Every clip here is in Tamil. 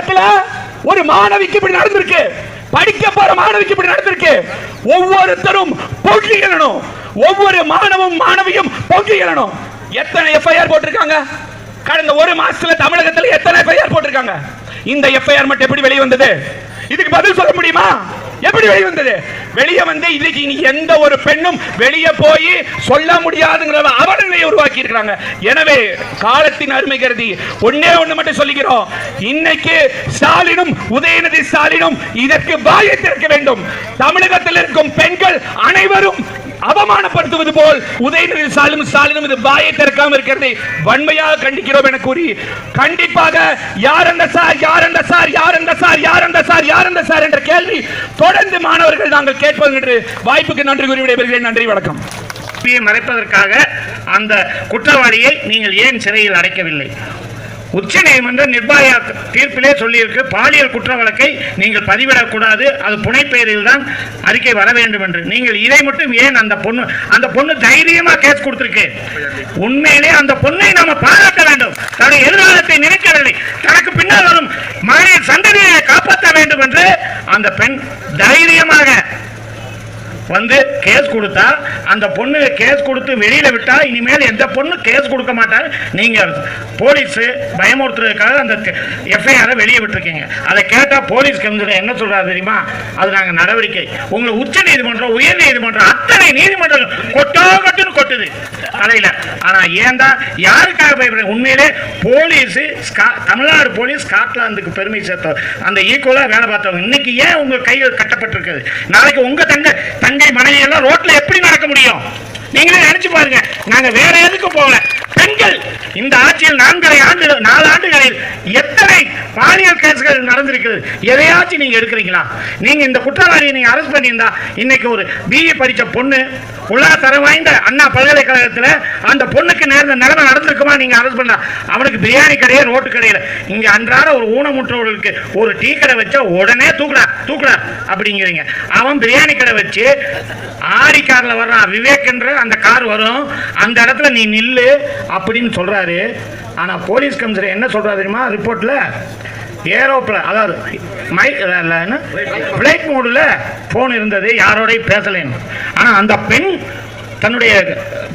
தமிழகத்துல ஒரு மாணவிக்கு இப்படி நடந்திருக்கு. படிக்க போற மாணவிக்கு இப்படி நடந்திருக்கு. ஒவ்வொருத்தரும் போட்டியிடணும் ஒவ்வொரு மாணவன் மாணவியும் போட்டியிடணும் எத்தனை எஃப்ஐஆர் போட்டிருக்காங்க? கடந்த ஒரு மாசத்துல தமிழகத்துல எத்தனை எஃப்ஐஆர் போட்டிருக்காங்க? இந்த எஃப்ஐஆர் மட்டும் எப்படி வெளியே வந்தது? இதுக்கு பதில் சொல்ல முடியுமா? எப்படி வெளி வந்தது? வெளியே வந்து இன்னைக்கு இனி எந்த ஒரு பெண்ணும் வெளியே போய் சொல்ல முடியாதுங்கிற அவலநிலையை உருவாக்கி இருக்காங்க எனவே காலத்தின் அருமை கருதி ஒன்னே ஒண்ணு மட்டும் சொல்லிக்கிறோம். இன்னைக்கு ஸ்டாலினும் உதயநிதி ஸ்டாலினும் இதற்கு வாயை திறக்க வேண்டும். தமிழகத்தில் இருக்கும் பெண்கள் அனைவரும் அவமானப்படுத்துவது போல் உதயநிதி சாலும் ஸ்டாலினும் இது வாயை திறக்காம இருக்கிறதை வன்மையாக கண்டிக்கிறோம் என கூறி கண்டிப்பாக யார் அந்த சார் யார் அந்த சார் யார் அந்த சார் யார் அந்த சார் யார் அந்த சார் என்ற கேள்வி தொடர்ந்து மாணவர்கள் நாங்கள் கேட்போம் என்று வாய்ப்புக்கு நன்றி கூறி விடைபெறுகிறேன். நன்றி வணக்கம். மறைப்பதற்காக அந்த குற்றவாளியை நீங்கள் ஏன் சிறையில் அடைக்கவில்லை? உச்ச நீதிமன்ற நிர்பயா தீர்ப்பிலே சொல்லியிருக்கு பாலியல் குற்ற வழக்கை நீங்கள் பதிவிடக்கூடாது அது புனைப்பெயரில் தான் அறிக்கை வர வேண்டும் என்று. நீங்கள் இதை மட்டும் ஏன் அந்த பொண்ணு அந்த பொண்ணு தைரியமா கேஸ் கொடுத்திருக்கு? உண்மையிலே அந்த பொண்ணை நாம பாராட்ட வேண்டும். தன்னுடைய எதிர்காலத்தை நினைக்கவில்லை. தனக்கு பின்னால் வரும் மகளிர் சந்ததியை காப்பாற்ற வேண்டும் என்று அந்த பெண் தைரியமாக வந்து கேஸ் கொடுத்தா அந்த பொண்ணு கேஸ் கொடுத்து வெளியில் விட்டால் இனிமேல் எந்த பொண்ணு கேஸ் கொடுக்க மாட்டார்? நீங்கள் போலீஸு பயமுறுத்துறதுக்காக அந்த எஃப்ஐஆரை வெளியே விட்டுருக்கீங்க. அதை கேட்டால் போலீஸ் கமிஷனர் என்ன சொல்கிறார் தெரியுமா? அது நாங்கள் நடவடிக்கை. உங்களை உச்ச நீதிமன்றம் உயர் நீதிமன்றம் அத்தனை நீதிமன்றம் கொட்டோ கொட்டுன்னு கொட்டுது தலையில. ஆனால் ஏன்டா யாருக்காக பயப்படுற? உண்மையிலே போலீஸு தமிழ்நாடு போலீஸ் ஸ்காட்லாந்துக்கு பெருமை சேர்த்தவர். அந்த ஈக்குவலாக வேலை பார்த்தவங்க. இன்னைக்கு ஏன் உங்கள் கைகள் கட்டப்பட்டிருக்குது? நாளைக்கு உங்கள் தங்க தங்க எல்லாம் ரோட்ல எப்படி நடக்க முடியும்? நீங்களே நினைச்சு பாருங்க. நாங்க வேற எதுக்கு போகல. பெண்கள் இந்த ஆட்சியில் நான்கரை ஆண்டு நாலு ஆண்டுகளில் எத்தனை பாலியல் கேஸ்கள் நடந்திருக்குது? எதையாச்சும் நீங்க எடுக்கிறீங்களா? நீங்க இந்த குற்றவாளியை நீங்க அரெஸ்ட் பண்ணியிருந்தா இன்னைக்கு ஒரு பிஏ படிச்ச பொண்ணு உலக தரம் வாய்ந்த அண்ணா பல்கலைக்கழகத்தில் அந்த பொண்ணுக்கு நேர்ந்த நிலைமை நடந்திருக்குமா நீங்க அரெஸ்ட் பண்ணா? அவனுக்கு பிரியாணி கடையே ரோட்டு கடையில் இங்க அன்றாட ஒரு ஊனமுற்றவர்களுக்கு ஒரு டீ கடை வச்சா உடனே தூக்குடா தூக்குடா அப்படிங்கிறீங்க. அவன் பிரியாணி கடை வச்சு ஆடி கார்ல வர்றான். விவேக் என்ற அந்த கார் வரும். அந்த இடத்துல நீ நில்லு அப்படின்னு சொல்கிறாரு ஆனா போலீஸ் கமிஷனர் என்ன சொல்றாரு தெரியுமா? ரிப்போர்ட்ல ஏரோப்ளேன் அதாவது மை ஃப்ளைட் மோடில் ஃபோன் இருந்தது யாரோடையும் பேசலைன்னு. ஆனால் அந்த பெண் தன்னுடைய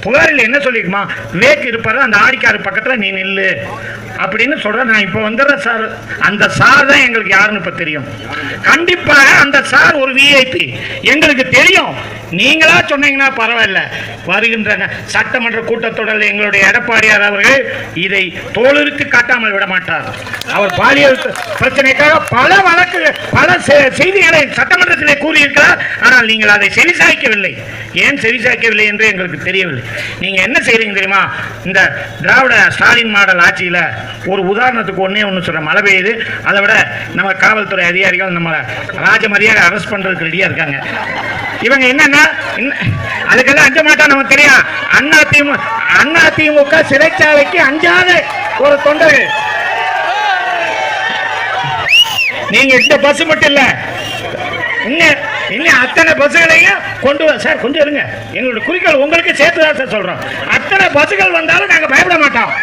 புகாரில் என்ன சொல்லிருக்குமா? விவேக் இருப்பார் அந்த ஆடிக்காரு பக்கத்தில் நீ நில்லு. அப்படின்னு சொல்கிறேன் நான் இப்போ வந்துடுறேன் சார் அந்த சார் தான் எங்களுக்கு யாருன்னு இப்போ தெரியும். கண்டிப்பாக அந்த சார் ஒரு விஐபி எங்களுக்கு தெரியும். நீங்களா சொன்னீங்கன்னா பரவாயில்ல. வருகின்ற சட்டமன்ற கூட்டத்தொடரில் எங்களுடைய எடப்பாடியார் அவர்கள் இதை தோழருக்கு காட்டாமல் விட மாட்டார். அவர் பாலியல் பிரச்சனைக்காக பல வழக்கு பல செ- செய்திகளை சட்டமன்றத்திலே கூறியிருக்கிறார். ஆனால் நீங்கள் அதை செவிசாய்க்கவில்லை. ஏன் செவிசாய்க்கவில்லை என்று எங்களுக்கு தெரியவில்லை. நீங்க என்ன செய்றீங்க தெரியுமா? இந்த திராவிட ஸ்டாலின் மாடல் ஆட்சியில ஒரு உதாரணத்துக்கு ஒன்றே ஒன்று சொல்றேன். மழை பெய்யுது. அதை விட நம்ம காவல்துறை அதிகாரிகள் நம்ம ராஜமரியாதை அரெஸ்ட் பண்றதுக்கு ரெடியாக இருக்காங்க. இவங்க என்னன்னா அதுக்கெல்லாம் அஞ்ச மாட்டா நமக்கு தெரியும். அண்ணா திமுக அண்ணா திமுக சிறைச்சாலைக்கு அஞ்சாத ஒரு தொண்டர்கள். நீங்க இந்த பஸ் மட்டும் இல்ல. இன்னும் இன்னும் அத்தனை பஸ்ஸுகளையும் கொண்டு வர சார் கொஞ்சம் இருங்க. எங்களுடைய குறிக்கோள் உங்களுக்கு சேர்த்து தான் சார் சொல்றோம். அத்தனை பஸ்ஸுகள் வந்தாலும் நாங்க பயப்பட மாட்டோம்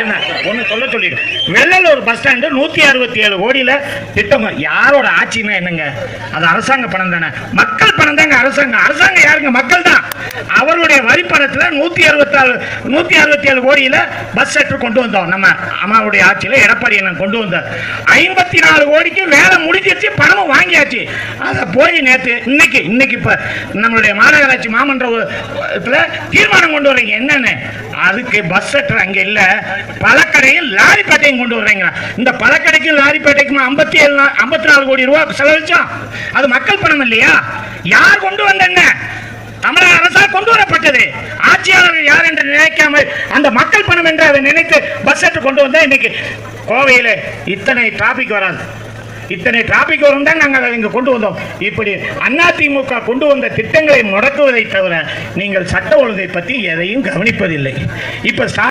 என்ன ஒண்ணு சொல்ல சொல்லிடும் வெள்ளலூர் பஸ் ஸ்டாண்டு நூற்றி அறுபத்தி ஏழு கோடியில் திட்டம். யாரோட ஆட்சியுமே என்னங்க? அது அரசாங்க பணம் தானே. மக்கள் பணம் தாங்க அரசாங்கம். அரசாங்கம் யாருங்க? மக்கள் தான். அவருடைய வரி பணத்தில் நூற்றி அறுபத்தாறு நூற்றி அறுபத்தி ஏழு கோடியில் பஸ் செட்டு கொண்டு வந்தோம். நம்ம அம்மாவுடைய ஆட்சியில் எடப்பாடி அண்ணன் கொண்டு வந்தார். ஐம்பத்தி நாலு கோடிக்கு வேலை முடிஞ்சிருச்சு பணமும் வாங்கியாச்சு. அதை போய் நேற்று இன்னைக்கு இன்னைக்கு இப்போ நம்மளுடைய மாநகராட்சி மாமன்ற தீர்மானம் கொண்டு வரீங்க. என்னென்னு? அதுக்கு பஸ் செட்டர் அங்கே இல்லை. பழக்கடையும் லாரிப்பேட்டையும் கொண்டு வர்றீங்க இந்த பழக்கடைக்கும் லாரிப்பேட்டைக்கும் ஐம்பத்தி ஏழு ஐம்பத்தி நாலு கோடி ரூபா செலவழிச்சோம் அது மக்கள் பணம் இல்லையா? யார் கொண்டு வந்தங்க தமிழக அரசால் கொண்டு வரப்பட்டது. ஆட்சியாளர்கள் யார் என்று நினைக்காமல் அந்த மக்கள் பணம் என்று அதை நினைத்து பஸ் செட்டு கொண்டு வந்தால் இன்னைக்கு கோவையில் இத்தனை டிராபிக் வராது. இத்தனை டிராபிக் வரும் தான் நாங்கள் அதை இங்கே கொண்டு வந்தோம். இப்படி அதிமுக கொண்டு வந்த திட்டங்களை முடக்குவதை தவிர நீங்கள் சட்ட ஒழுங்கை பற்றி எதையும் கவனிப்பதில்லை. இப்போ